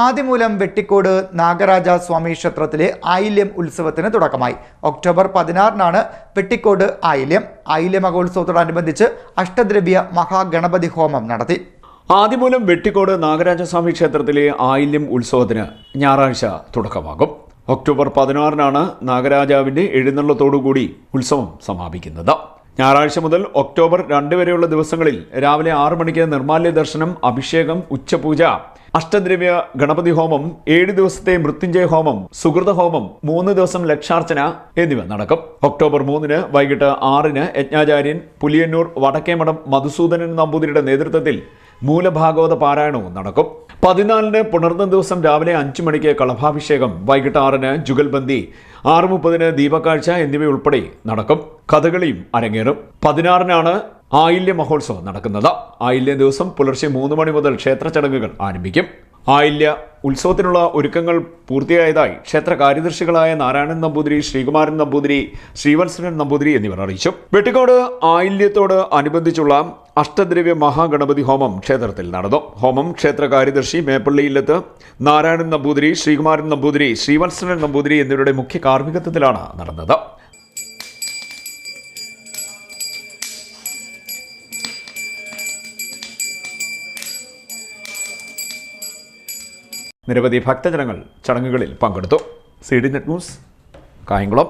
ആദിമൂലം വെട്ടിക്കോട് നാഗരാജ സ്വാമി ക്ഷേത്രത്തിലെ ആയില്യം ഉത്സവത്തിന് തുടക്കമായി. ഒക്ടോബർ പതിനാറിനാണ് വെട്ടിക്കോട് ആയില്യം. ആയില്യ മഹോത്സവത്തോടനുബന്ധിച്ച് അഷ്ടദ്രവ്യ മഹാഗണപതി ഹോമം നടത്തി. ആദിമൂലം വെട്ടിക്കോട് നാഗരാജസ്വാമി ക്ഷേത്രത്തിലെ ആയില്യം ഉത്സവത്തിന് ഞായറാഴ്ച തുടക്കമാകും. ഒക്ടോബർ പതിനാറിനാണ് നാഗരാജാവിന്റെ എഴുന്നള്ളത്തോടുകൂടി ഉത്സവം സമാപിക്കുന്നത്. ഞായറാഴ്ച മുതൽ ഒക്ടോബർ രണ്ട് വരെയുള്ള ദിവസങ്ങളിൽ രാവിലെ ആറ് മണിക്ക് നിർമാല്യ ദർശനം അഭിഷേകം ഉച്ചപൂജ അഷ്ടദ്രവ്യ ഗണപതി ഹോമം ഏഴ് ദിവസത്തെ മൃത്യുഞ്ജയ ഹോമം സുഹൃത ഹോമം മൂന്ന് ദിവസം ലക്ഷാർച്ചന എന്നിവ നടക്കും. ഒക്ടോബർ മൂന്നിന് വൈകിട്ട് ആറിന് യജ്ഞാചാര്യൻ പുലിയന്നൂർ വടക്കേമഠം മധുസൂദനൻ നമ്പൂതിരിയുടെ നേതൃത്വത്തിൽ മൂലഭാഗവത പാരായണവും നടക്കും. പതിനാലിന് പുണർന്ന ദിവസം രാവിലെ അഞ്ചു മണിക്ക് കളഭാഭിഷേകം വൈകിട്ട് ആറിന് ജുഗൽബന്ദി ആറ് മുപ്പതിന് ദീപക്കാഴ്ച എന്നിവയുൾപ്പെടെ നടക്കും. കഥകളിയും അരങ്ങേറും. പതിനാറിനാണ് ആയില്യ മഹോത്സവം നടക്കുന്നത്. ആയില്യ ദിവസം പുലർച്ചെ മൂന്ന് മണി മുതൽ ക്ഷേത്ര ചടങ്ങുകൾ ആരംഭിക്കും. ആയില്യ ഉത്സവത്തിനുള്ള ഒരുക്കങ്ങൾ പൂർത്തിയായതായി ക്ഷേത്ര കാര്യദർശികളായ നാരായണൻ നമ്പൂതിരി ശ്രീകുമാരൻ നമ്പൂതിരി ശ്രീവത്സരൻ നമ്പൂതിരി എന്നിവർ അറിയിച്ചു. വെട്ടിക്കോട് ആയില്യത്തോട് അനുബന്ധിച്ചുള്ള അഷ്ടദ്രവ്യ മഹാഗണപതി ഹോമം ക്ഷേത്രത്തിൽ നടന്നു. ഹോമം ക്ഷേത്ര കാര്യദർശി മേപ്പള്ളിയില്ലത്ത് നാരായണൻ നമ്പൂതിരി ശ്രീകുമാരൻ നമ്പൂതിരി ശ്രീവത്സരൻ നമ്പൂതിരി എന്നിവരുടെ മുഖ്യ കാർമ്മികത്വത്തിലാണ് നടന്നത്. നിരവധി ഭക്തജനങ്ങൾ ചടങ്ങുകളിൽ പങ്കെടുത്തു. C D net news Kayamkulam.